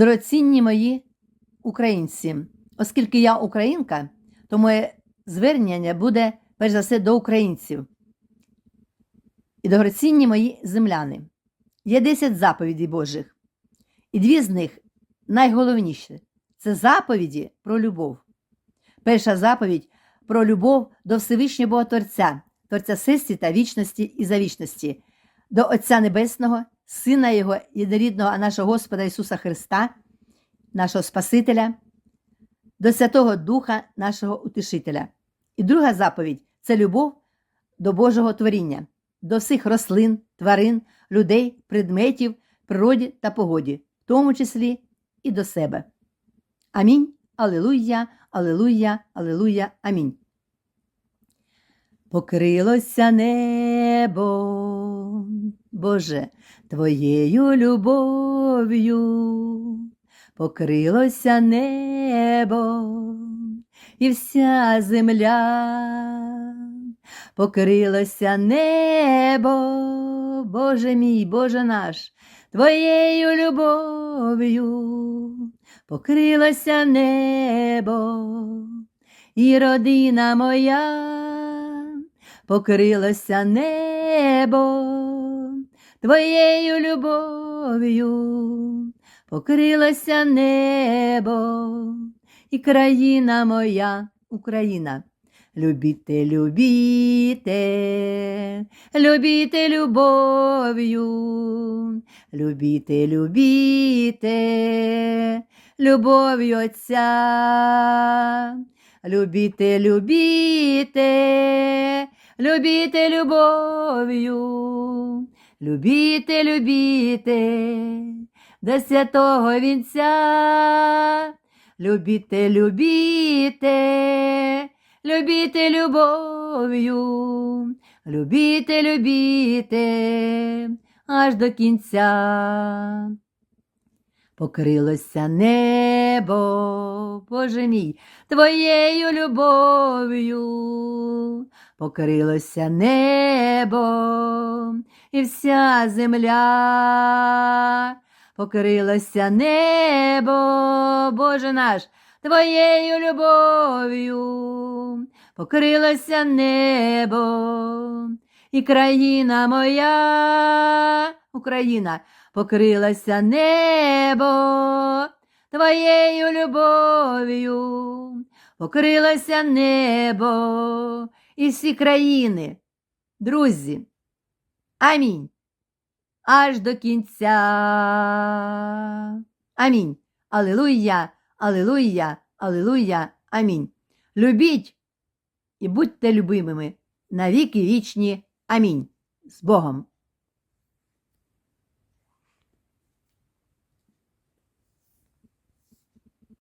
Дорогоцінні мої українці, оскільки я українка, то моє звернення буде перш за все до українців. І дорогоцінні мої земляни. Є 10 заповідей Божих, і дві з них найголовніші це заповіді про любов. Перша заповідь про любов до Всевишнього Бога Творця, Творця Всесвіта, вічності і завічності, до Отця Небесного, Сина Його єдинорідного, нашого Господа Ісуса Христа, нашого Спасителя, до Святого Духа, нашого Утішителя. І друга заповідь це любов до Божого творіння, до всіх рослин, тварин, людей, предметів, природі та погоді, в тому числі і до себе. Амінь. Алілуя, Алілуя, Алілуя, Амінь. Покрилося небо, Боже, Твоєю любов'ю, покрилося небо і вся земля, покрилося небо, Боже мій, Боже наш, Твоєю любов'ю, покрилося небо, і родина моя, покрилося небо, Твоєю любов'ю, покрилося небо, і країна моя, Україна. Любіте, любіте, любіте любов'ю, любіте, любіте, любов'ю Отця, любіте, любіте, любіте любов'ю, любіте, любіте, до святого вінця, любіте, любіте, любіте любов'ю, любіте, любіте, аж до кінця. Покрилося небо, Боже мій, твоєю любов'ю, покрилося небо і вся земля, покрилося небо, Боже наш, твоєю любов'ю, покрилося небо, і країна моя, Україна, покрилося небо твоєю любов'ю, покрилося небо і всі країни, друзі. Амінь. Аж до кінця. Амінь. Алілуя, алілуя, алілуя, амінь. Любіть і будьте любимими навіки вічні. Амінь. З Богом.